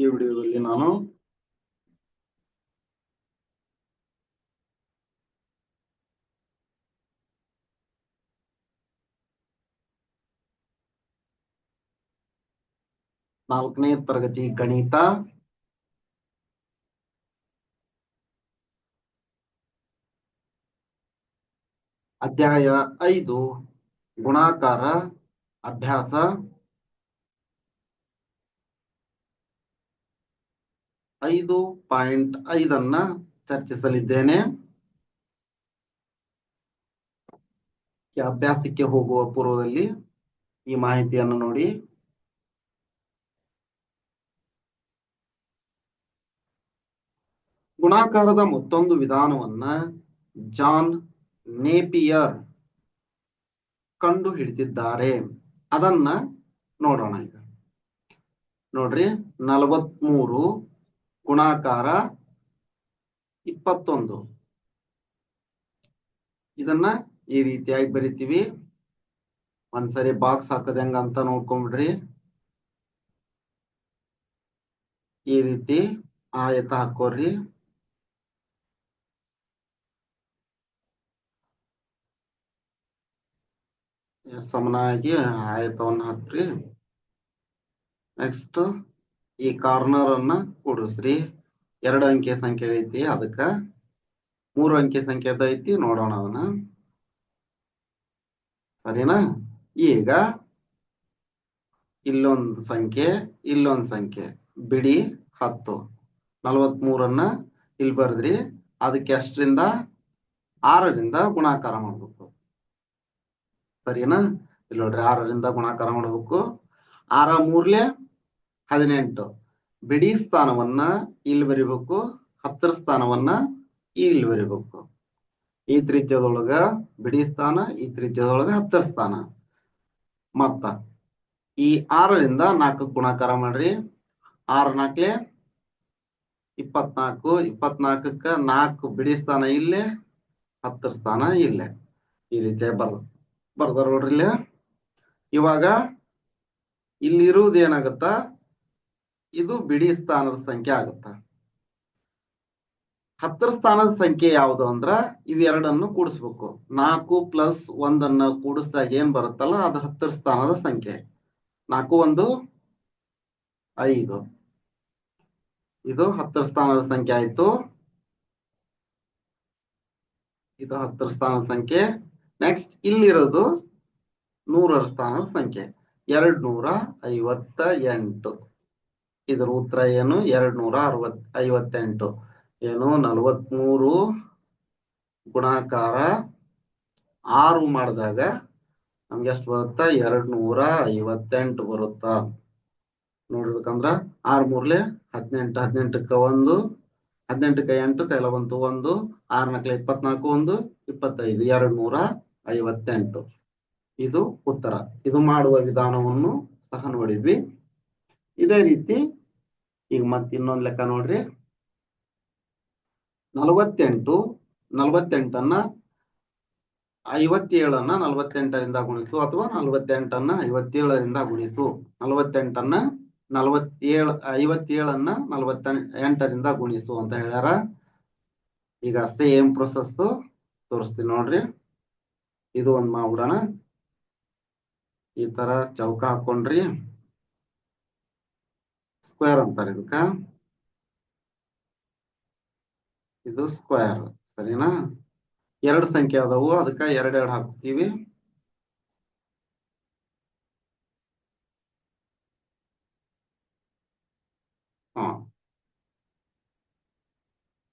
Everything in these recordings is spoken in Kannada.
ಈ ವಿಡಿಯೋದಲ್ಲಿ ನಾನು ನಾಲ್ಕನೇ ತರಗತಿ ಗಣಿತ ಅಧ್ಯಾಯ ಐದು ಗುಣಾಕಾರ ಅಭ್ಯಾಸ ಐದು ಪಾಯಿಂಟ್ ಐದನ್ನ ಚರ್ಚಿಸಲಿದ್ದೇನೆ. ಅಭ್ಯಾಸಕ್ಕೆ ಹೋಗುವ ಪೂರ್ವದಲ್ಲಿ ಈ ಮಾಹಿತಿಯನ್ನು ನೋಡಿ. ಗುಣಾಕಾರದ ಮತ್ತೊಂದು ವಿಧಾನವನ್ನ ಜಾನ್ ನೇಪಿಯರ್ ಕಂಡು ಹಿಡಿದಿದ್ದಾರೆ ಅದನ್ನ ನೋಡೋಣ ಈಗ. ನೋಡ್ರಿ, ನಲವತ್ಮೂರು ಗುಣಾಕಾರ ಇಪ್ಪತ್ತೊಂದು. ಇದನ್ನ ಈ ರೀತಿಯಾಗಿ ಬರಿತೀವಿ. ಒಂದ್ಸರಿ ಬಾಕ್ಸ್ ಹಾಕದ ಹೆಂಗ ಅಂತ ನೋಡ್ಕೊಂಬಿಡ್ರಿ. ಈ ರೀತಿ ಆಯತ ಹಾಕೋರಿ ಸಮನಾಗಿ ಆಯತವನ್ನು ಹಾಕ್ರಿ. ನೆಕ್ಸ್ಟ್ ಈ ಕಾರ್ನರ್ ಅನ್ನ ಕೂಡಿಸ್ರಿ. ಎರಡು ಅಂಕೆ ಸಂಖ್ಯೆ ಐತಿ, ಅದಕ್ಕ ಮೂರು ಅಂಕೆ ಸಂಖ್ಯೆ ಐತಿ, ನೋಡೋಣ ಅದನ್ನ ಸರಿನಾ? ಈಗ ಇಲ್ಲೊಂದು ಸಂಖ್ಯೆ ಇಲ್ಲೊಂದು ಸಂಖ್ಯೆ. ಬಿಡಿ ಹತ್ತು. ನಲವತ್ಮೂರನ್ನ ಇಲ್ಲಿ ಬರ್ದ್ರಿ. ಅದಕ್ಕೆ ಎಷ್ಟರಿಂದ ಆರರಿಂದ ಗುಣಾಕಾರ ಮಾಡ್ಬೇಕು. ಸರಿನಾ? ಇಲ್ಲಿ ನೋಡ್ರಿ, ಆರರಿಂದ ಗುಣಾಕಾರ ಮಾಡ್ಬೇಕು. ಆರ ಮೂರ್ಲೆ ಹದಿನೆಂಟು. ಬಿಡಿ ಸ್ಥಾನವನ್ನ ಇಲ್ಲಿ ಬರಿಬೇಕು, ಹತ್ತರ ಸ್ಥಾನವನ್ನ ಇಲ್ಲಿ ಬರಿಬೇಕು. ಈ ತ್ರಿಜ್ಯದೊಳಗ ಬಿಡಿ ಸ್ಥಾನ, ಈ ತ್ರಿಜ್ಯದೊಳಗ ಹತ್ತರ ಸ್ಥಾನ. ಮತ್ತ ಈ ಆರರಿಂದ ನಾಲ್ಕು ಗುಣಾಕಾರ ಮಾಡ್ರಿ. ಆರು ನಾಲ್ಕಲೆ ಇಪ್ಪತ್ನಾಲ್ಕು, ಇಪ್ಪತ್ನಾಲ್ಕಕ್ಕ ನಾಲ್ಕು ಬಿಡಿ ಸ್ಥಾನ ಇಲ್ಲೇ, ಹತ್ತರ ಸ್ಥಾನ ಇಲ್ಲೇ. ಈ ರೀತಿ ಬರ್ದ, ಬರ್ದಾರ ನೋಡ್ರಿ ಇಲ್ಲಿ. ಇವಾಗ ಇಲ್ಲಿರುವುದು ಏನಾಗುತ್ತ? ಇದು ಬಿಡಿ ಸ್ಥಾನದ ಸಂಖ್ಯೆ ಆಗುತ್ತ. ಹತ್ತರ ಸ್ಥಾನದ ಸಂಖ್ಯೆ ಯಾವುದು ಅಂದ್ರ ಇವೆರಡನ್ನು ಕೂಡಿಸ್ಬೇಕು. ನಾಲ್ಕು ಪ್ಲಸ್ ಒಂದನ್ನ ಕೂಡಿಸಿದಾಗ ಏನ್ ಬರುತ್ತಲ್ಲ, ಅದು ಹತ್ತರ ಸ್ಥಾನದ ಸಂಖ್ಯೆ. ನಾಲ್ಕು ಒಂದು ಐದು. ಇದು ಹತ್ತರ ಸ್ಥಾನದ ಸಂಖ್ಯೆ ಆಯ್ತು. ಇದು ಹತ್ತರ ಸ್ಥಾನದ ಸಂಖ್ಯೆ. ನೆಕ್ಸ್ಟ್ ಇಲ್ಲಿರೋದು ನೂರರ ಸ್ಥಾನದ ಸಂಖ್ಯೆ. ಎರಡ್ ನೂರ ಐವತ್ತ ಎಂಟು. ಇದರ ಉತ್ತರ ಏನು? ಎರಡ್ ನೂರ ಅರವತ್ ಐವತ್ತೆಂಟು ಏನು? ನಲವತ್ಮೂರು ಗುಣಾಕಾರ ಆರು ಮಾಡಿದಾಗ ನಮ್ಗೆ ಎಷ್ಟು ಬರುತ್ತ? ಎರಡ್ ನೂರ ಐವತ್ತೆಂಟು ಬರುತ್ತಾ? ನೋಡ್ಬೇಕಂದ್ರ ಆರ್ ಮೂರ್ಲೆ ಹದಿನೆಂಟು, ಹದಿನೆಂಟಕ್ಕ ಒಂದು, ಹದಿನೆಂಟಕ್ಕೆ ಎಂಟು, ಕೈಲ ಬಂತು ಒಂದು ಆರ್ ನಾಲ್ಕಲೆ ಇಪ್ಪತ್ನಾಲ್ಕು, ಒಂದು, ಇಪ್ಪತ್ತೈದು ಎರಡ್ ನೂರ ಐವತ್ತೆಂಟು ಇದು ಉತ್ತರ. ಇದು ಮಾಡುವ ವಿಧಾನವನ್ನು ಸಹ ನೋಡಿದ್ವಿ. ಇದೇ ರೀತಿ ಈಗ ಮತ್ತೆ ಇನ್ನೊಂದು ಲೆಕ್ಕ ನೋಡ್ರಿ. ನಲವತ್ತೆಂಟು, ನಲವತ್ತೆಂಟನ್ನ ಐವತ್ತೇಳನ್ನ ನಲವತ್ತೆಂಟರಿಂದ ಗುಣಿಸು ಅಥವಾ ನಲವತ್ತೆಂಟನ್ನ ಐವತ್ತೇಳರಿಂದ ಗುಣಿಸು. ನಲವತ್ತೆಂಟನ್ನ ನಲವತ್ತೇಳು, ಐವತ್ತೇಳನ್ನ ನಲವತ್ತ ಎಂಟರಿಂದ ಗುಣಿಸು ಅಂತ ಹೇಳ್ಯಾರ. ಈಗ ಅಷ್ಟೇ ಏನ್ ಪ್ರೊಸೆಸ್ ತೋರಿಸ್ತೀನಿ ನೋಡ್ರಿ. ಇದು ಒಂದ್ ಮಾಡೋಣ ಈ ತರ ಚೌಕ ಹಾಕೊಂಡ್ರಿ. ಸ್ಕ್ವೇರ್ ಅಂತಾರೆ ಇದಕ್ಕ. ಇದು ಸ್ಕ್ವೇರ್, ಸರಿನಾ? ಎರಡು ಸಂಖ್ಯೆ ಅದಾವು ಅದಕ್ಕ ಎರಡೆರಡು ಹಾಕ್ತೀವಿ ಹಾ.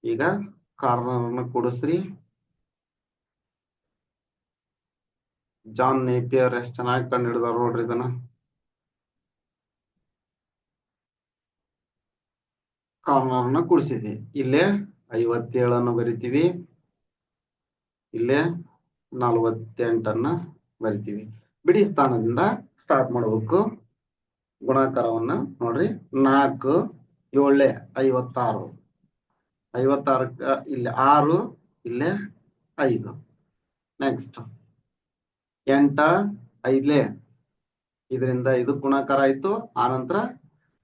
ಈಗ ಕಾರ್ನರ್ನ ಕೊಡಿಸ್ರಿ. ಜಾನ್ ನೇಪಿಯರ್ ಎಷ್ಟ್ ಚೆನ್ನಾಗಿ ಕಂಡು ಹಿಡಿದಾರ ನೋಡ್ರಿ ಇದನ್ನ. ಕಾರ್ನರ್ನ ಕೂಡಿಸಿದ್ವಿ ಇಲ್ಲೇ ಐವತ್ತೇಳನ್ನು ಬರಿತೀವಿ. ಇಲ್ಲೇ ನಲವತ್ತೆಂಟನ್ನ ಬರಿತೀವಿ. ಬಿಡಿ ಸ್ಥಾನದಿಂದ ಸ್ಟಾರ್ಟ್ ಮಾಡಬೇಕು. ಗುಣಾಕಾರವನ್ನ ನೋಡ್ರಿ. ನಾಲ್ಕು, ಏಳೆ, ಐವತ್ತಾರು. ಐವತ್ತಾರಕ್ಕ, ಇಲ್ಲಿ ಆರು, ಇಲ್ಲೇ ಐದು. ನೆಕ್ಸ್ಟ್ ಎಂಟ, ಐದ್ಲೆ. ಇದರಿಂದ ಇದು ಗುಣಾಕಾರ ಆಯ್ತು. ಆನಂತರ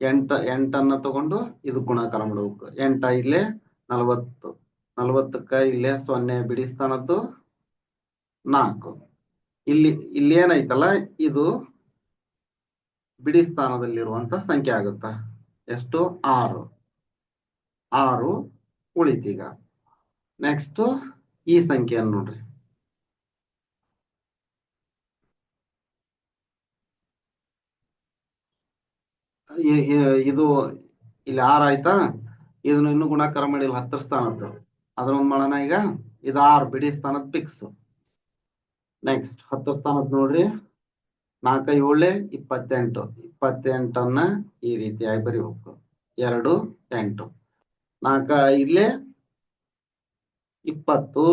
ಎಂಟ, ಎಂಟನ್ನ ತಗೊಂಡು ಇದು ಗುಣಾಕಾರ ಮಾಡ್ಬೇಕು. ಎಂಟ ಇಲ್ಲೇ ನಲವತ್ತು. ನಲವತ್ತಕ್ಕ ಇಲ್ಲೇ ಸೊನ್ನೆ ಬಿಡಿಸ್ತಾನದ್ದು ನಾಲ್ಕು. ಇಲ್ಲಿ ಇಲ್ಲಿ ಏನೈತಲ್ಲ, ಇದು ಬಿಡಿಸ್ತಾನದಲ್ಲಿರುವಂತ ಸಂಖ್ಯೆ ಆಗುತ್ತ? ಎಷ್ಟು? ಆರು. ಆರು ಉಳಿತೀಗ. ನೆಕ್ಸ್ಟ್ ಈ ಸಂಖ್ಯೆಯನ್ನು ನೋಡ್ರಿ. ಇದು ಇಲ್ಲಿ ಆರ್ ಆಯ್ತಾ? ಇದನ್ನ ಇನ್ನು ಗುಣಾಕಾರ ಮಾಡಿಲ್ಲ ಹತ್ತರ ಸ್ಥಾನದ್ದು. ಅದನ್ನೊಂದು ಮಾಡೋಣ ಈಗ. ಇದು ಆರ್, ಬಿಡಿ ಸ್ಥಾನದ ಪಿಕ್ಸ್ ನೆಕ್ಸ್ಟ್ ಹತ್ತರ ಸ್ಥಾನದ್ ನೋಡ್ರಿ. ನಾಲ್ಕ ಏಳೆ, ಇಪ್ಪತ್ತೆಂಟು. ಇಪ್ಪತ್ತೆಂಟನ್ನ ಈ ರೀತಿಯಾಗಿ ಬರೀಬೇಕು. ಎರಡು, ಎಂಟು. ನಾಲ್ಕ ಇಲ್ಲೇ, ಇಪ್ಪತ್ತು.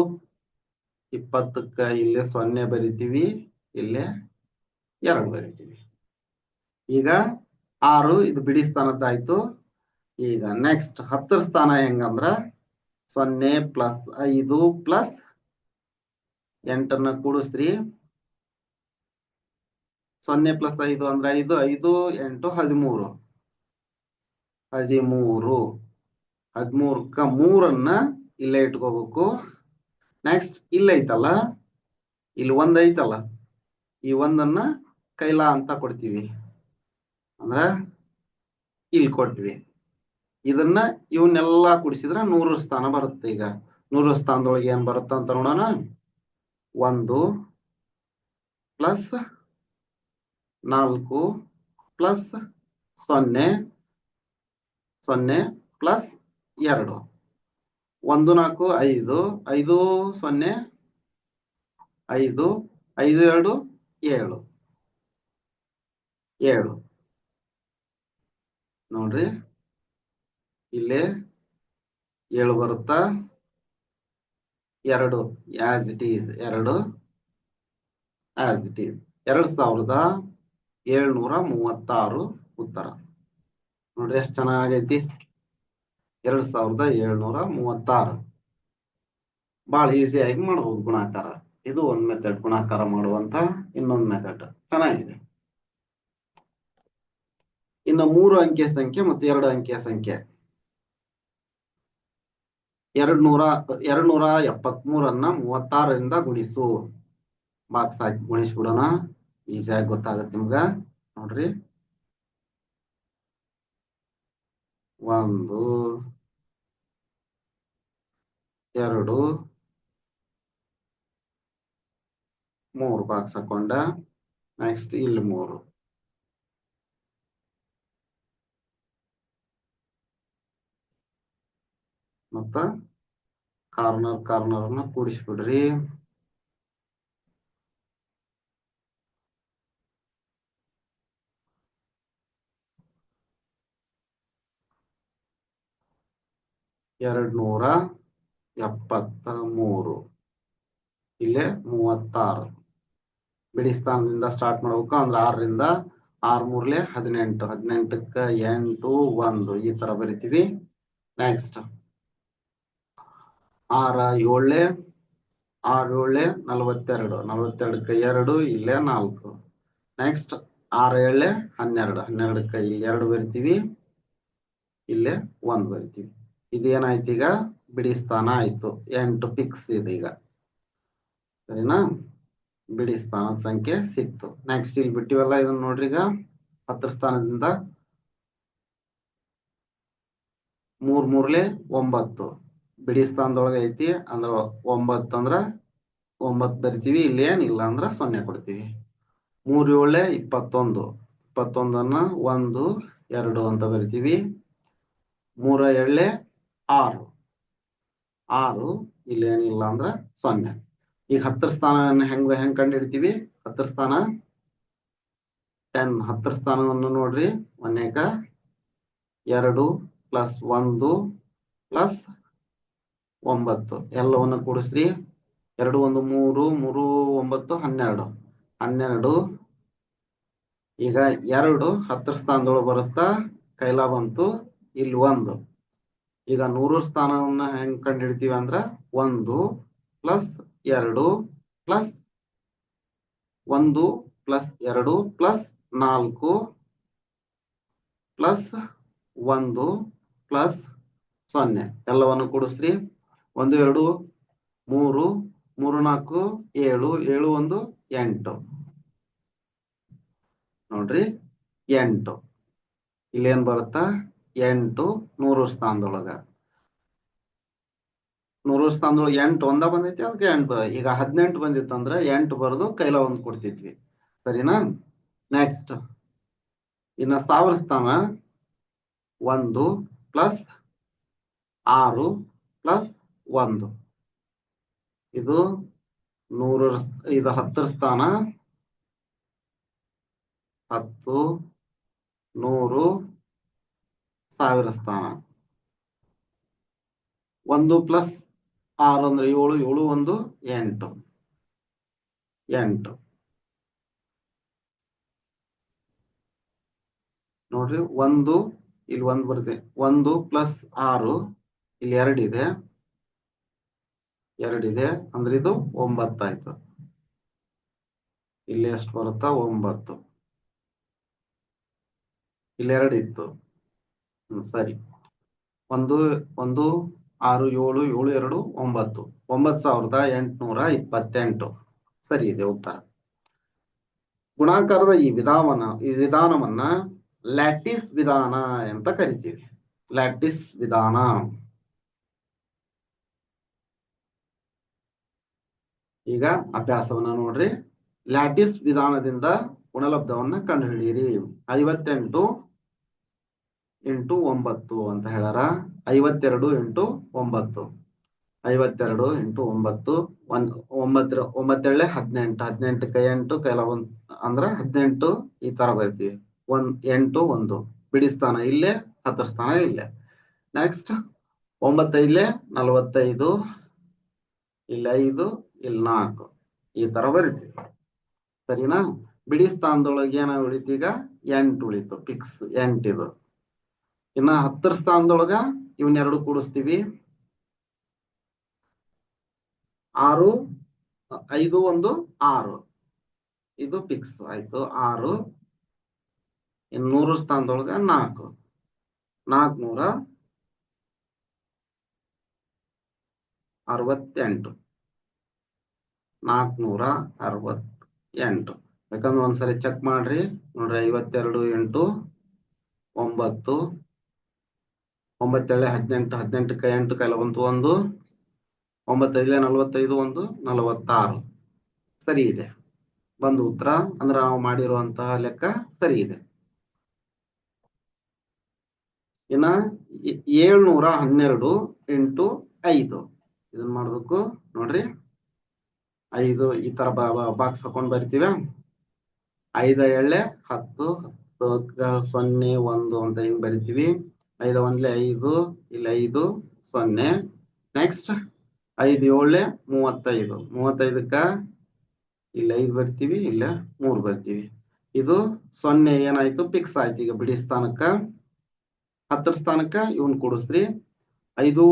ಇಪ್ಪತ್ತಕ್ಕ ಇಲ್ಲೇ ಸೊನ್ನೆ ಬರಿತೀವಿ. ಇಲ್ಲೇ ಎರಡು ಬರಿತೀವಿ. ಈಗ ಆರು, ಇದು ಬಿಡಿ ಸ್ಥಾನದ್ದಾಯ್ತು. ಈಗ ನೆಕ್ಸ್ಟ್ ಹತ್ತರ ಸ್ಥಾನ ಹೆಂಗಂದ್ರ ಸೊನ್ನೆ ಪ್ಲಸ್ ಐದು ಪ್ಲಸ್ ಎಂಟನ್ನ ಕೂಡಿಸ್ರಿ. ಸೊನ್ನೆ ಪ್ಲಸ್ ಐದು ಅಂದ್ರೆ ಐದು ಐದು, ಎಂಟು, ಹದಿಮೂರು. ಹದಿಮೂರು. ಹದಿಮೂರಕ್ಕ ಮೂರನ್ನ ಇಲ್ಲೇ ಇಟ್ಕೋಬೇಕು. ನೆಕ್ಸ್ಟ್ ಇಲ್ಲೈತಲ್ಲ ಇಲ್ಲಿ ಒಂದ್ ಐತಲ್ಲ? ಈ ಒಂದನ್ನ ಕೈಲಾ ಅಂತ ಕೊಡ್ತೀವಿ. ಅಂದ್ರ ಇಲ್ಲಿ ಕೊಟ್ವಿ. ಇದನ್ನ ಇವನ್ನೆಲ್ಲಾ ಕುಡಿಸಿದ್ರ ನೂರು ಸ್ಥಾನ ಬರುತ್ತೆ ಈಗ. ನೂರು ಸ್ಥಾನದೊಳಗೆ ಏನ್ ಬರುತ್ತ ಅಂತ ನೋಡೋಣ. ಒಂದು ಪ್ಲಸ್ ನಾಲ್ಕು ಪ್ಲಸ್ ಸೊನ್ನೆ ಸೊನ್ನೆ ಪ್ಲಸ್ ಎರಡು. ಒಂದು, ನಾಲ್ಕು, ಐದು ಐದು, ಸೊನ್ನೆ, ಐದು ಐದು, ಎರಡು, ಏಳು. ಏಳು. ನೋಡ್ರಿ. ಇಲ್ಲಿ ಏಳು ಬರುತ್ತಾ? ಎರಡು. ಆಸ್ ಇಟ್ ಈಸ್ ಎರಡು. ಆಸ್ ಇಟ್ ಈಸ್ ಎರಡ್ ಸಾವಿರದ ಏಳ್ನೂರ ಮೂವತ್ತಾರು ಉತ್ತರ. ನೋಡ್ರಿ ಎಷ್ಟ್ ಚೆನ್ನಾಗೈತಿ? ಎರಡ್ ಸಾವಿರದ ಏಳ್ನೂರ ಮೂವತ್ತಾರು. ಬಹಳ ಈಸಿಯಾಗಿ ಮಾಡಬಹುದು ಗುಣಾಕಾರ. ಇದು ಒಂದ್ ಮೆಥಡ್ ಗುಣಾಕಾರ ಮಾಡುವಂತ ಇನ್ನೊಂದ್ ಮೆಥಡ್ ಚೆನ್ನಾಗಿದೆ. ಇನ್ನು ಮೂರು ಅಂಕಿಯ ಸಂಖ್ಯೆ ಮತ್ತು ಎರಡು ಅಂಕಿಯ ಸಂಖ್ಯೆ. ಎರಡ್ ನೂರ ಎರಡ್ ನೂರ ಎಪ್ಪತ್ ಮೂರನ್ನ ಮೂವತ್ತಾರರಿಂದ ಗುಣಿಸು. ಬಾಕ್ಸ್ ಹಾಕಿ ಗುಣಿಸ್ಬಿಡೋಣ. ಈಸಿಯಾಗಿ ಗೊತ್ತಾಗತ್ತೆ ನಿಮ್ಗ. ನೋಡ್ರಿ. ಒಂದು, ಎರಡು, ಮೂರು ಬಾಕ್ಸ್ ಹಾಕೊಂಡ. ನೆಕ್ಸ್ಟ್ ಇಲ್ಲಿ ಮೂರು. ಮತ್ತ ಕಾರ್ನರ್ ಕಾರ್ನರ್ ಅನ್ನ ಕೂಡಿಸ್ಬಿಡ್ರಿ. ಎರಡ್ ನೂರ ಎಪ್ಪತ್ತ ಮೂರು ಇಲ್ಲೇ ಮೂವತ್ತಾರು. ಬಿಡಿ ಸ್ಥಾನದಿಂದ ಸ್ಟಾರ್ಟ್ ಮಾಡ್ಬೇಕು ಅಂದ್ರೆ ಆರರಿಂದ ಆರ್ ಮೂರ್ಲೆ ಹದಿನೆಂಟು. ಹದಿನೆಂಟಕ್ಕ ಎಂಟು, ಒಂದು. ಈ ತರ ಬರಿತೀವಿ. ನೆಕ್ಸ್ಟ್ ಆರ ಏಳೆ, ಆರು ಏಳೆ, ನಲವತ್ತೆರಡು. ನಲವತ್ತೆರಡಕ್ಕೆ ಎರಡು, ಇಲ್ಲೇ ನಾಲ್ಕು. ನೆಕ್ಸ್ಟ್ ಆರು ಏಳೆ, ಹನ್ನೆರಡು. ಹನ್ನೆರಡಕ್ಕೆ ಇಲ್ಲಿ ಎರಡು ಬರಿತೀವಿ, ಇಲ್ಲೇ ಒಂದ್ ಬರಿತೀವಿ. ಇದೇನಾಯ್ತು ಈಗ? ಬಿಡಿ ಸ್ಥಾನ ಆಯ್ತು. ಎಂಟು ಫಿಕ್ಸ್ ಇದೀಗ ಸರಿನಾ? ಬಿಡಿ ಸ್ಥಾನ ಸಂಖ್ಯೆ ಸಿಕ್ತು. ನೆಕ್ಸ್ಟ್ ಇಲ್ಲಿ ಬಿಟ್ಟಿವಲ್ಲ ಇದನ್ನ ನೋಡ್ರಿ ಈಗ. ಹತ್ತರ ಸ್ಥಾನದಿಂದ ಮೂರ್ ಮೂರ್ಲೆ ಒಂಬತ್ತು. ಬಿಡಿ ಸ್ಥಾನದೊಳಗ ಐತಿ, ಅಂದ್ರ ಒಂಬತ್ತು ಅಂದ್ರ ಒಂಬತ್ತು ಬರಿತೀವಿ, ಇಲ್ಲಿ ಏನಿಲ್ಲ ಅಂದ್ರ ಸೊನ್ನೆ ಕೊಡ್ತೀವಿ. ಮೂರ್ ಏಳೆ ಇಪ್ಪತ್ತೊಂದು, ಇಪ್ಪತ್ತೊಂದನ್ನ ಒಂದು, ಎರಡು ಅಂತ ಬರಿತೀವಿ. ಮೂರ ಏಳೆ ಆರು ಆರು ಇಲ್ಲಿ ಏನಿಲ್ಲ ಅಂದ್ರ ಸೊನ್ನೆ. ಈಗ ಹತ್ತರ ಸ್ಥಾನ ಹೆಂಗ, ಹೆಂಗ್ ಕಂಡು ಹಿಡಿತೀವಿ ಹತ್ತರ ಸ್ಥಾನ ಟೆನ್ ಹತ್ತರ ಸ್ಥಾನವನ್ನು ನೋಡ್ರಿ ಒನ್ನೇಕ ಎರಡು ಪ್ಲಸ್ ಒಂದು ಪ್ಲಸ್ ಒಂಬತ್ತು. ಎಲ್ಲವನ್ನು ಕೂಡಿಸ್ರಿ. ಎರಡು, ಒಂದು, ಮೂರು ಮೂರು, ಒಂಬತ್ತು, ಹನ್ನೆರಡು. ಹನ್ನೆರಡು. ಈಗ ಎರಡು ಹತ್ತರ ಸ್ಥಾನದೊಳಗೆ ಬರುತ್ತಾ? ಕೈಲ ಬಂತು. ಇಲ್ಲಿ ಒಂದು. ಈಗ ನೂರು ಸ್ಥಾನವನ್ನ ಹೆಂಗ್ ಕಂಡು ಹಿಡ್ತೀವಿ ಅಂದ್ರ ಒಂದು ಪ್ಲಸ್ ಎರಡು ಪ್ಲಸ್ ಒಂದು ಪ್ಲಸ್ ಎರಡು ಪ್ಲಸ್ ನಾಲ್ಕು ಪ್ಲಸ್ ಒಂದು ಪ್ಲಸ್ ಸೊನ್ನೆ. ಎಲ್ಲವನ್ನು ಕೂಡಿಸ್ರಿ. ಒಂದು, ಎರಡು, ಮೂರು ಮೂರು ನಾಲ್ಕು ಏಳು ಏಳು, ಒಂದು, ಎಂಟು. ನೋಡ್ರಿ, ಎಂಟು. ಇಲ್ಲೇನ್ ಬರುತ್ತಾ? ಎಂಟು, ನೂರು ಸ್ಥಾನದೊಳಗ. ನೂರು ಸ್ಥಾನದೊಳಗೆ ಎಂಟು ಒಂದ ಬಂದೈತಿ, ಅದಕ್ಕೆ ಎಂಟು. ಈಗ ಹದಿನೆಂಟು ಬಂದಿತ್ತು ಅಂದ್ರೆ ಎಂಟು ಬರೆದು ಕೈಲ ಒಂದು ಕೊಡ್ತಿದ್ವಿ. ಸರಿನಾ? ನೆಕ್ಸ್ಟ್ ಇನ್ನ ಸಾವಿರ ಸ್ಥಾನ. ಒಂದು ಪ್ಲಸ್ ಆರು ಪ್ಲಸ್ ಒಂದು. ಇದು ನೂರರ ಇದು ಹತ್ತರ ಸ್ಥಾನ. ಹತ್ತು, ನೂರು, ಸಾವಿರ ಸ್ಥಾನ. ಒಂದು ಪ್ಲಸ್ ಆರು ಅಂದ್ರೆ ಏಳು ಏಳು ಒಂದು ಎಂಟು. ಎಂಟು. ನೋಡ್ರಿ, ಒಂದು, ಇಲ್ಲಿ ಒಂದು ಬರುತ್ತೆ ಒಂದು ಪ್ಲಸ್ ಆರು, ಇಲ್ಲಿ ಎರಡಿದೆ ಎರಡಿದೆ ಅಂದ್ರೆ ಇದು ಒಂಬತ್ತಾಯ್ತು. ಇಲ್ಲಿ ಎಷ್ಟು ಬರುತ್ತಾ? ಒಂಬತ್ತು. ಇಲ್ಲಿ ಎರಡು ಇತ್ತು. ಹ್ಮ್, ಸರಿ. ಒಂದು ಒಂದು, ಆರು, ಏಳು ಏಳು, ಎರಡು, ಒಂಬತ್ತು. ಒಂಬತ್ತು ಸಾವಿರದ ಎಂಟುನೂರ ಇಪ್ಪತ್ತೆಂಟು. ಸರಿ, ಇದೆ ಉತ್ತರ. ಗುಣಾಕಾರದ ಈ ವಿಧಾನ ಈ ವಿಧಾನವನ್ನ ಲ್ಯಾಟಿಸ್ ವಿಧಾನ ಅಂತ ಕರಿತೀವಿ. ಲ್ಯಾಟಿಸ್ ವಿಧಾನ. ಈಗ ಅಭ್ಯಾಸವನ್ನ ನೋಡ್ರಿ. ಲ್ಯಾಟಿಸ್ ವಿಧಾನದಿಂದ ಗುಣಲಬ್ಧವನ್ನ ಕಂಡುಹಿಡಿಯಿರಿ. ಐವತ್ತೆಂಟು ಎಂಟು ಒಂಬತ್ತು ಅಂತ ಹೇಳ್ಯಾರ. ಐವತ್ತೆರಡು ಎಂಟು ಒಂಬತ್ತು. ಐವತ್ತೆರಡು ಎಂಟು ಒಂಬತ್ತು. ಒಂದ್ ಒಂಬತ್ತರ ಒಂಬತ್ತೇಳೆ ಹದಿನೆಂಟು. ಹದಿನೆಂಟು ಕೈ ಎಂಟು ಕೈಲ ಒಂದ್ ಅಂದ್ರ ಹದಿನೆಂಟು ಈ ತರ ಬರ್ತೀವಿ. ಒಂದ್ ಎಂಟು ಒಂದು. ಬಿಡಿ ಸ್ಥಾನ ಇಲ್ಲೇ ಹತ್ತರ ಸ್ಥಾನ ಇಲ್ಲೇ. ನೆಕ್ಸ್ಟ್ ಒಂಬತ್ತೈದ್ಲೆ ನಲವತ್ತೈದು, ಇಲ್ಲಿ ಐದು ಇಲ್ಲಿ ನಾಲ್ಕು. ಈ ತರ ಬರಿತೀವಿ. ಸರಿನಾ? ಬಿಡಿ ಸ್ಥಾನದೊಳಗೆ ಏನ ಉಳಿತೀಗ ಎಂಟು ಉಳಿತು. ಫಿಕ್ಸ್ ಇದು. ಇನ್ನ ಹತ್ತರ ಸ್ಥಾನದೊಳಗ ಇವನ್ನೆರಡು ಕೂಡಿಸ್ತೀವಿ. ಆರು, ಐದು, ಒಂದು, ಆರು. ಇದು ಫಿಕ್ಸ್ ಆಯ್ತು. ಆರು. ಇನ್ನೂರು ನೂರು ಸ್ಥಾನದೊಳಗ ನಾಲ್ಕು. ನಾಲ್ಕುನೂರ ಅರವತ್ತೆಂಟು. ನಾಲ್ಕುನೂರ ಅರವತ್ತೆಂಟು ಯಾಕಂದ್ರೆ ಒಂದ್ಸರಿ ಚೆಕ್ ಮಾಡ್ರಿ. ನೋಡ್ರಿ, ಐವತ್ತೆರಡು ಎಂಟು ಒಂಬತ್ತು, ಒಂಬತ್ತೇಳೆ, ಹದಿನೆಂಟು ಹದಿನೆಂಟು ಕೈ ಎಂಟು ಕೈಲ ಬಂತು ಒಂದು ಒಂಬತ್ತೈದಲೆ ನಲವತ್ತೈದು ಒಂದು, ನಲವತ್ತಾರು. ಸರಿ ಇದೆ. ಬಂದು ಉತ್ತರ, ಅಂದ್ರೆ ನಾವು ಮಾಡಿರುವಂತಹ ಲೆಕ್ಕ ಸರಿ ಇದೆ. ಇನ್ನ ಏಳ್ನೂರ ಹನ್ನೆರಡು ಎಂಟು ಐದು. ಇದನ್ನ ಮಾಡ್ಬೇಕು. ನೋಡ್ರಿ. ಐದು ಈ ತರ ಬಾಕ್ಸ್ ಹಾಕೊಂಡ್ ಬರ್ತೀವಿ. ಐದ ಎಳ್ಳೆ, ಹತ್ತು ಹತ್ತು ಸೊನ್ನೆ, ಒಂದು ಅಂತ ಹಿಂಗ್ ಬರಿತೀವಿ. ಐದ ಒಂದ್ಲೆ ಐದು, ಇಲ್ಲ ಐದು, ಸೊನ್ನೆ. ನೆಕ್ಸ್ಟ್ ಐದು ಏಳ್ಲೆ ಮೂವತ್ತೈದು. ಮೂವತ್ತೈದಕ್ಕ ಇಲ್ಲ ಐದು ಬರ್ತೀವಿ, ಇಲ್ಲ ಮೂರು ಬರ್ತೀವಿ. ಇದು ಸೊನ್ನೆ ಏನಾಯ್ತು ಫಿಕ್ಸ್ ಆಯ್ತು ಈಗ ಬಿಡಿ ಸ್ಥಾನಕ್ಕ. ಹತ್ತರ ಸ್ಥಾನಕ್ಕ ಇವನ್ ಕೂಡಿಸ್ರಿ. ಐದು,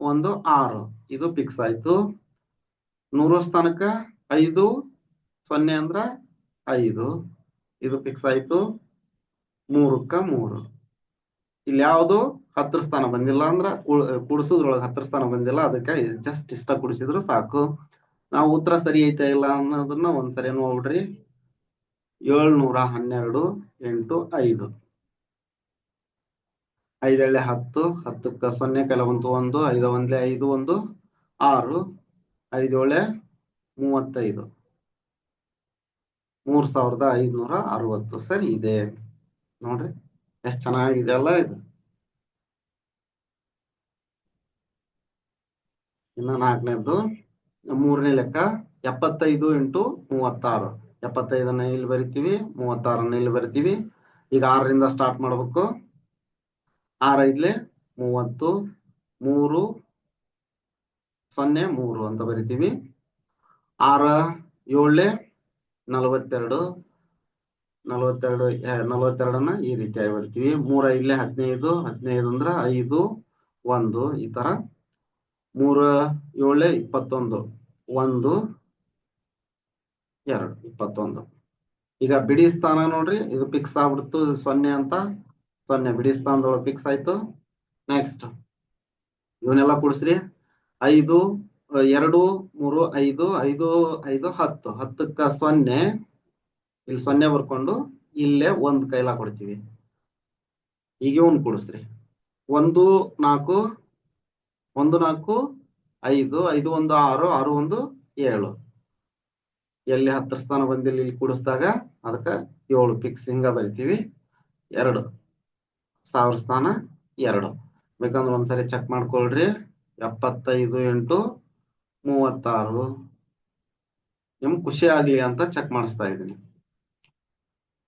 ಒಂದು, ಆರು. ಇದು ಫಿಕ್ಸ್ ಆಯ್ತು. ನೂರು ಸ್ಥಾನಕ್ಕ ಐದು, ಸೊನ್ನೆ ಅಂದ್ರ ಐದು. ಇದು ಫಿಕ್ಸ್ ಆಯ್ತು. ಮೂರಕ್ಕ ಮೂರು. ಇಲ್ಲಿ ಯಾವುದು? ಹತ್ತರ ಸ್ಥಾನ ಬಂದಿಲ್ಲ ಅಂದ್ರ ಕುಡಿಸೋದ್ರೊಳಗೆ ಹತ್ತರ ಸ್ಥಾನ ಬಂದಿಲ್ಲ, ಅದಕ್ಕೆ ಜಸ್ಟ್ ಇಷ್ಟ ಕುಡಿಸಿದ್ರು ಸಾಕು. ನಾವು ಉತ್ತರ ಸರಿ ಐತೆ ಇಲ್ಲ ಅನ್ನೋದನ್ನ ಒಂದ್ಸರಿ ನೋಡ್ರಿ. ಏಳ್ನೂರ ಹನ್ನೆರಡು, ಎಂಟು, ಐದು. ಐದೇಳೆ ಹತ್ತು, ಹತ್ತಕ್ಕ ಸೊನ್ನೆ ಕೆಲ ಬಂತು ಒಂದು, ಐದು ಒಂದ್ಲೆ ಐದು ಒಂದು, ಆರು. ಐದೇಳೆ ಮೂವತ್ತೈದು. ಮೂರ್ ಸಾವಿರದ ಐದ್ನೂರ ಅರವತ್ತು ಸರಿ ಇದೆ. ನೋಡ್ರಿ, ಎಷ್ಟ್ ಚೆನ್ನಾಗಿದೆ ಅಲ್ಲ ಇದು. ಇನ್ನ ನಾಲ್ಕನೇದ್ದು, ಮೂರನೇ ಲೆಕ್ಕ, ಎಪ್ಪತ್ತೈದು ಇಂಟು ಮೂವತ್ತಾರು. ಎಪ್ಪತ್ತೈದನ್ನ ಇಲ್ಲಿ ಬರಿತೀವಿ, ಮೂವತ್ತಾರನ್ನ ಇಲ್ಲಿ ಬರಿತೀವಿ. ಈಗ ಆರರಿಂದ ಸ್ಟಾರ್ಟ್ ಮಾಡ್ಬೇಕು. ಆರೈದ್ಲೆ ಮೂವತ್ತು, ಮೂರು ಸೊನ್ನೆ, ಮೂರು ಅಂತ ಬರಿತೀವಿ. ಆರ, ಏಳೆ, ನಲವತ್ತೆರಡು ನಲವತ್ತೆರಡು ನಲವತ್ತೆರಡನ್ನ ಈ ರೀತಿಯಾಗಿ ಬರ್ತೀವಿ. ಮೂರ ಇಲ್ಲೇ ಹದಿನೈದು ಹದಿನೈದು ಅಂದ್ರ ಐದು, ಒಂದು ಈ ತರ ಮೂರ, ಏಳೆ, ಇಪ್ಪತ್ತೊಂದು, ಒಂದು, ಎರಡು, ಇಪ್ಪತ್ತೊಂದು. ಈಗ ಬಿಡಿ ಸ್ಥಾನ ನೋಡ್ರಿ, ಇದು ಫಿಕ್ಸ್ ಆಗ್ಬಿಡ್ತು ಸೊನ್ನೆ ಅಂತ. ಸೊನ್ನೆ ಬಿಡಿ ಸ್ಥಾನದೊಳಗೆ ಫಿಕ್ಸ್ ಆಯ್ತು. ನೆಕ್ಸ್ಟ್ ಇವನ್ನೆಲ್ಲ ಕೂಡಿಸ್ರಿ. ಐದು ಎರಡು, ಮೂರು, ಐದು ಐದು ಐದು, ಹತ್ತು. ಹತ್ತಕ್ಕ ಸೊನ್ನೆ. ಇಲ್ಲಿ ಸೊನ್ನೆ ಬರ್ಕೊಂಡು ಇಲ್ಲೇ ಒಂದ್ ಕೈಲ ಕೊಡ್ತೀವಿ. ಈಗ ಒಂದು ಕೊಡಿಸ್ರಿ. ಒಂದು, ನಾಲ್ಕು ಒಂದು, ನಾಲ್ಕು, ಐದು ಐದು, ಒಂದು, ಆರು ಆರು, ಒಂದು, ಏಳು. ಎಲ್ಲಿ ಹತ್ತರ ಸ್ಥಾನ ಬಂದಿಲ್ಲ ಇಲ್ಲಿ ಕೂಡಿಸಿದಾಗ ಅದಕ್ಕ ಏಳು ಫಿಕ್ಸ್ ಹಿಂಗ ಬರಿತೀವಿ. ಎರಡು. ಸಾವಿರ ಸ್ಥಾನ ಎರಡು. ಬೇಕಂದ್ರೆ ಒಂದ್ಸರಿ ಚೆಕ್ ಮಾಡ್ಕೊಳ್ರಿ. ಎಪ್ಪತ್ತೈದು ಎಂಟು ಮೂವತ್ತಾರು. ನಿಮ್ ಖುಷಿ ಆಗ್ಲಿ ಅಂತ ಚೆಕ್ ಮಾಡಿಸ್ತಾ ಇದ್ದೀನಿ.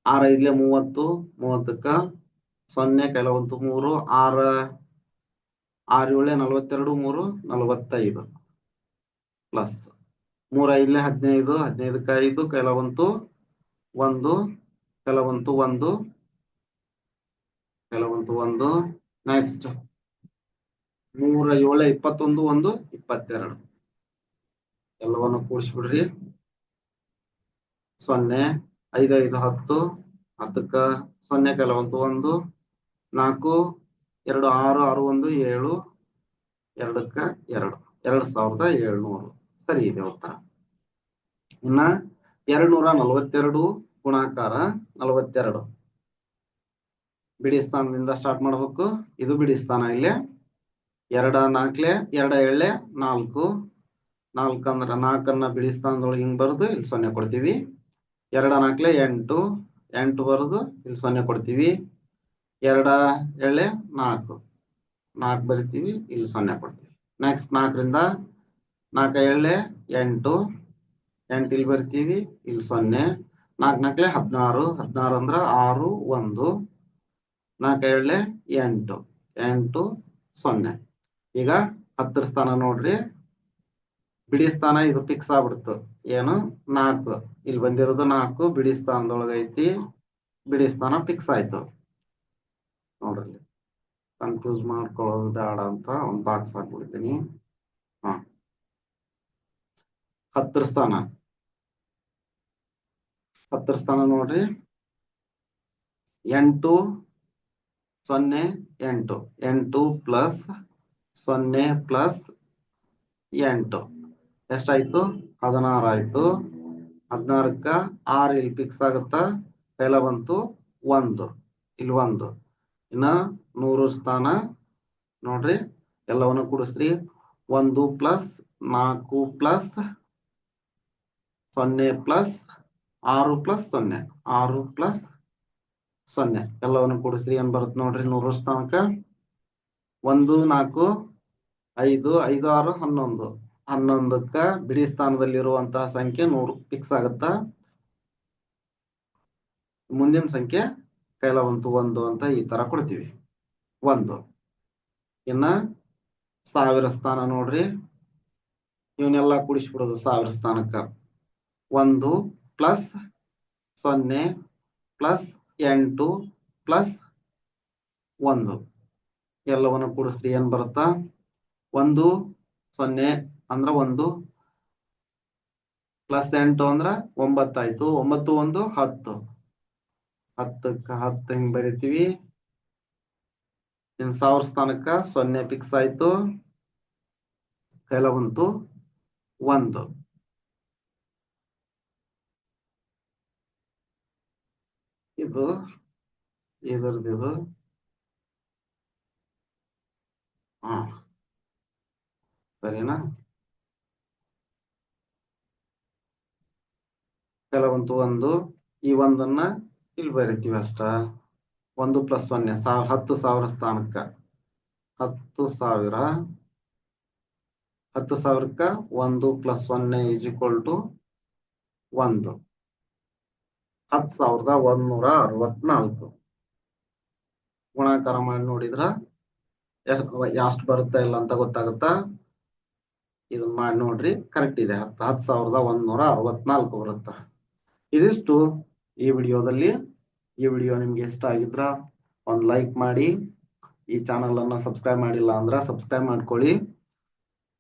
ಆರ ಐದ್ಲೆ ಮೂವತ್ತು, ಮೂವತ್ತಕ್ಕ ಸೊನ್ನೆ, ಕೆಲವೊಂದು ಮೂರು, ಆರ, ಆರು ಏಳೆ ನಲವತ್ತೆರಡು, ಮೂರು ನಲವತ್ತೈದು. ಪ್ಲಸ್ ಮೂರ ಐದ್ಲೆ ಹದಿನೈದು, ಹದಿನೈದಕ್ಕೆ ಐದು ಕೆಲವಂತು ಒಂದು ಕೆಲವಂತು ಒಂದು ಕೆಲವಂತು ಒಂದು. ನೆಕ್ಸ್ಟ್ ಮೂರ ಏಳ ಇಪ್ಪತ್ತೊಂದು ಒಂದು ಇಪ್ಪತ್ತೆರಡು. ಎಲ್ಲವನ್ನು ಕೂಡಿಸ್ಬಿಡ್ರಿ. ಸೊನ್ನೆ, ಐದು ಐದು, ಹತ್ತು, ಹತ್ತಕ್ಕ ಸೊನ್ನೆ ಕೆಲವಂತು ಒಂದು, ನಾಲ್ಕು, ಎರಡು, ಆರು ಆರು, ಒಂದು, ಏಳು, ಎರಡಕ್ಕ ಎರಡು, ಎರಡ್ ಸಾವಿರದ ಏಳ್ನೂರು. ಸರಿ, ಇದೆ ಉತ್ತರ. ಇನ್ನ ಎರಡ್ ನೂರ ನಲವತ್ತೆರಡು ಗುಣಾಕಾರ ನಲವತ್ತೆರಡು. ಬಿಡಿ ಸ್ಥಾನದಿಂದ ಸ್ಟಾರ್ಟ್ ಮಾಡ್ಬೇಕು. ಇದು ಬಿಡಿ ಸ್ಥಾನ ಇಲ್ಲಿ. ಎರಡ ನಾಲ್ಕಲೆ, ಎರಡ ಎಳ್ಳೆ, ನಾಲ್ಕು. ನಾಲ್ಕು ಅಂದ್ರ ನಾಲ್ಕನ್ನ ಬಿಡಿಸ್ತಾನದೊಳಗೆ ಹಿಂಗ್ ಬರೆದು, ಇಲ್ಲಿ ಸೊನ್ನೆ ಕೊಡ್ತೀವಿ. ಎರಡ ನಾಲ್ಕಲೆ, ಎಂಟು. ಎಂಟು ಬರೆದು, ಇಲ್ಲಿ ಸೊನ್ನೆ ಕೊಡ್ತೀವಿ. ಎರಡ ಎಳೆ ನಾಲ್ಕು. ನಾಲ್ಕು ಬರಿತೀವಿ, ಇಲ್ಲಿ ಸೊನ್ನೆ ಕೊಡ್ತೀವಿ. ನೆಕ್ಸ್ಟ್ ನಾಲ್ಕರಿಂದ ನಾಲ್ಕು ಎಳೆ ಎಂಟು. ಎಂಟು ಇಲ್ಲಿ ಬರಿತೀವಿ, ಇಲ್ಲಿ ಸೊನ್ನೆ. ನಾಲ್ಕು ನಾಲ್ಕಲೆ, ಹದಿನಾರು. ಹದಿನಾರು ಅಂದ್ರೆ ಆರು, ಒಂದು. ನಾಲ್ಕು ಏಳೆ ಎಂಟು. ಎಂಟು, ಸೊನ್ನೆ. ಈಗ ಹತ್ತರ ಸ್ಥಾನ ನೋಡ್ರಿ. ಬಿಡಿ ಸ್ಥಾನ ಇದು ಫಿಕ್ಸ್ ಆಗ್ಬಿಡ್ತು. ಏನು? ನಾಲ್ಕು. ಇಲ್ಲಿ ಬಂದಿರೋದು ನಾಲ್ಕು. ಬಿಡಿ ಸ್ಥಾನದೊಳಗ ಐತಿ. ಬಿಡಿ ಸ್ಥಾನ ಫಿಕ್ಸ್ ಆಯ್ತು. ನೋಡ್ರಿ ಕನ್ಫ್ಯೂಸ್ ಮಾಡ್ಕೊಳ್ಳೋದು ಬೇಡ ಅಂತ ಒಂದು ಬಾಕ್ಸ್ ಹಾಕ್ಬಿಡ್ತೀನಿ ಹಾ. ಹತ್ತರ ಸ್ಥಾನ. ಹತ್ತರ ಸ್ಥಾನ ನೋಡ್ರಿ. ಎಂಟು, ಸೊನ್ನೆ, ಎಂಟು. ಎಂಟು ಪ್ಲಸ್ ಸೊನ್ನೆ ಪ್ಲಸ್ ಎಂಟು. ಎಷ್ಟಾಯ್ತು? ಹದಿನಾರು ಆಯ್ತು ಹದಿನಾರಕ್ಕ ಆರ್ ಇಲ್ಲಿ ಫಿಕ್ಸ್ ಆಗುತ್ತಾ? ಕೈಲ ಬಂತು ಒಂದು. ಇಲ್ಲಿ ಒಂದು. ಇನ್ನ ನೂರು ಸ್ಥಾನ. ನೋಡ್ರಿ, ಎಲ್ಲವನ್ನು ಕೂಡಿಸ್ರಿ. ಒಂದು ಪ್ಲಸ್ ನಾಲ್ಕು ಪ್ಲಸ್ ಸೊನ್ನೆ ಪ್ಲಸ್ ಆರು ಪ್ಲಸ್ ಸೊನ್ನೆ. ಆರು ಪ್ಲಸ್ ಸೊನ್ನೆ. ಎಲ್ಲವನ್ನು ಕೂಡಿಸ್ರಿ, ಏನ್ ಬರುತ್ತೆ ನೋಡ್ರಿ, ನೂರು ಸ್ಥಾನಕ್ಕ? ಒಂದು, ನಾಲ್ಕು, ಐದು ಐದು, ಆರು, ಹನ್ನೊಂದು. ಹನ್ನೊಂದಕ್ಕ ಬಿಡಿ ಸ್ಥಾನದಲ್ಲಿರುವಂತಹ ಸಂಖ್ಯೆ ನೂರು. ಫಿಕ್ಸ್ ಆಗುತ್ತಾ? ಮುಂದಿನ ಸಂಖ್ಯೆ ಕೈಲವಂತು ಒಂದು ಅಂತ ಈ ತರ ಕೊಡ್ತೀವಿ. ಒಂದು. ಇನ್ನ ಸಾವಿರ ಸ್ಥಾನ ನೋಡ್ರಿ. ಇವನ್ನೆಲ್ಲ ಕೂಡಿಸ್ಬಿಡೋದು ಸಾವಿರ ಸ್ಥಾನಕ್ಕ. ಒಂದು ಪ್ಲಸ್ ಸೊನ್ನೆ ಪ್ಲಸ್ ಎಂಟು ಪ್ಲಸ್ ಒಂದು. ಎಲ್ಲವನ್ನು ಕೂಡಿಸ್ರಿ ಏನ್ ಬರುತ್ತಾ? ಒಂದು ಸೊನ್ನೆ ಅಂದ್ರ ಒಂದು ಪ್ಲಸ್ ಎಂಟು ಅಂದ್ರ ಒಂಬತ್ತಾಯ್ತು. ಒಂಬತ್ತು ಒಂದು ಹತ್ತು. ಹತ್ತಕ್ಕ ಹತ್ತು ಹಿಂಗ್ ಬರಿತೀವಿ? ಇನ್ ಸಾವಿರ ಸ್ಥಾನಕ್ಕ ಸೊನ್ನೆ ಫಿಕ್ಸ್ ಆಯ್ತು. ಕೆಲವಂತು ಒಂದು. ಇದು ಇದ್ರದ್ದು ಇದು ಹಾ ಸರಿನಾ? ಕೆಲವಂತು ಒಂದು, ಈ ಒಂದನ್ನ ಇಲ್ಲಿ ಬರೀತೀವಿ ಅಷ್ಟ. ಒಂದು ಪ್ಲಸ್ ಸೊನ್ನೆ ಸಾವಿರ, ಹತ್ತು ಸಾವಿರ ಸ್ಥಾನಕ್ಕ. ಹತ್ತು ಸಾವಿರ, ಹತ್ತು ಸಾವಿರಕ್ಕ ಒಂದು ಪ್ಲಸ್ ಸೊನ್ನೆ ಈಸ್ ಈಕ್ವಲ್ ಟು ಒಂದು. ಹತ್ತು ಸಾವಿರದ ಒಂದೂರ ಅರವತ್ನಾಲ್ಕು. ಗುಣಾಕಾರ ಮಾಡಿ ನೋಡಿದ್ರ ಎಷ್ಟು ಎಷ್ಟು ಬರುತ್ತೆ ಇಲ್ಲ ಅಂತ ಗೊತ್ತಾಗುತ್ತಾ? ಇದನ್ ಮಾಡಿ, ನೋಡ್ರಿ ಕರೆಕ್ಟ್ ಇದೆ. ಹತ್ತು ಹತ್ತು ಸಾವಿರದ ಒಂದೂರ ಅರವತ್ನಾಲ್ಕು ಬರುತ್ತ? ಇದಿಷ್ಟು ಈ ವಿಡಿಯೋದಲ್ಲಿ. ಈ ವಿಡಿಯೋ ನಿಮ್ಗೆ ಇಷ್ಟ ಆಗಿದ್ರ ಒಂದ್ ಲೈಕ್ ಮಾಡಿ. ಈ ಚಾನಲ್ ಅನ್ನ ಸಬ್ಸ್ಕ್ರೈಬ್ ಮಾಡಿಲ್ಲ ಅಂದ್ರ ಸಬ್ಸ್ಕ್ರೈಬ್ ಮಾಡ್ಕೊಳ್ಳಿ.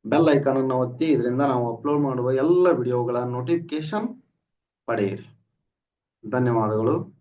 ಬೆಲ್ ಐಕಾನ್ ಅನ್ನು ಒತ್ತಿ, ಇದರಿಂದ ನಾವು ಅಪ್ಲೋಡ್ ಮಾಡುವ ಎಲ್ಲ ವಿಡಿಯೋಗಳ ನೋಟಿಫಿಕೇಶನ್ ಪಡೆಯಿರಿ. ಧನ್ಯವಾದಗಳು.